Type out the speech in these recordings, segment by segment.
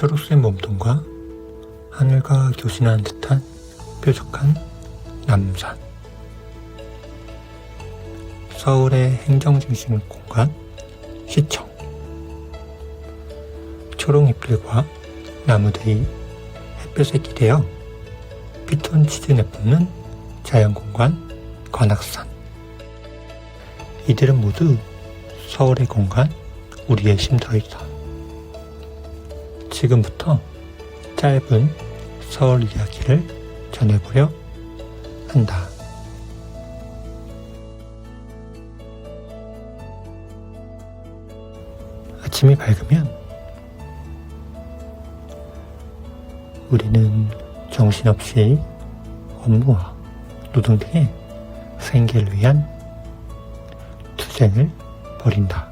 초록색 몸통과 하늘과 교신하는 듯한 뾰족한 남산. 서울의 행정중심 공간 시청. 초록 잎들과 나무들이 햇볕에 기대어 피톤치드 내뿜는 자연공간 관악산. 이들은 모두 서울의 공간 우리의 쉼터이다. 지금부터 짧은 서울 이야기를 전해보려 한다. 아침이 밝으면 우리는 정신없이 업무와 노동 등의 생계를 위한 투쟁을 벌인다.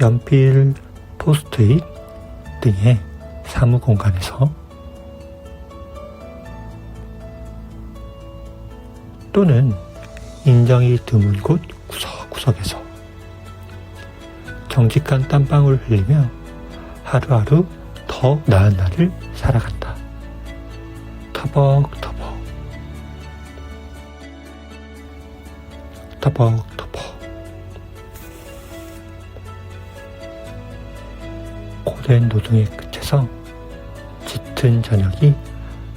연필, 포스트잇 등의 사무 공간에서. 또는 인정이 드문 곳 구석구석에서. 정직한 땀방울을 흘리며 하루하루 더 나은 날을 살아간다. 터벅터벅. 터벅터벅 된 노동의 끝에서 짙은 저녁이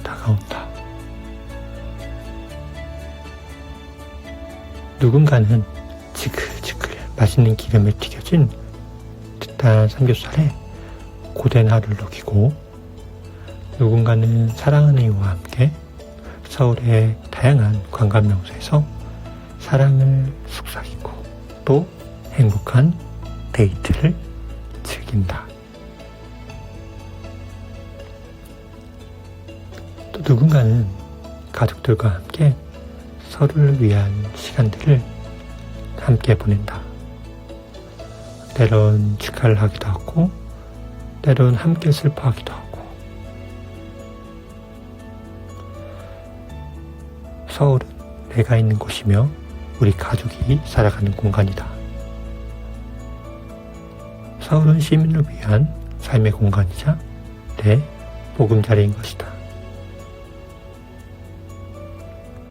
다가온다. 누군가는 지글지글 맛있는 기름에 튀겨진 듯한 삼겹살에 고된 하루를 녹이고 누군가는 사랑하는 이와 함께 서울의 다양한 관광 명소에서 사랑을 속삭이고 또 행복한 데이트를 즐긴다. 또 누군가는 가족들과 함께 서로를 위한 시간들을 함께 보낸다. 때론 축하를 하기도 하고, 때론 함께 슬퍼하기도 하고. 서울은 내가 있는 곳이며 우리 가족이 살아가는 공간이다. 서울은 시민을 위한 삶의 공간이자 내 보금자리인 것이다.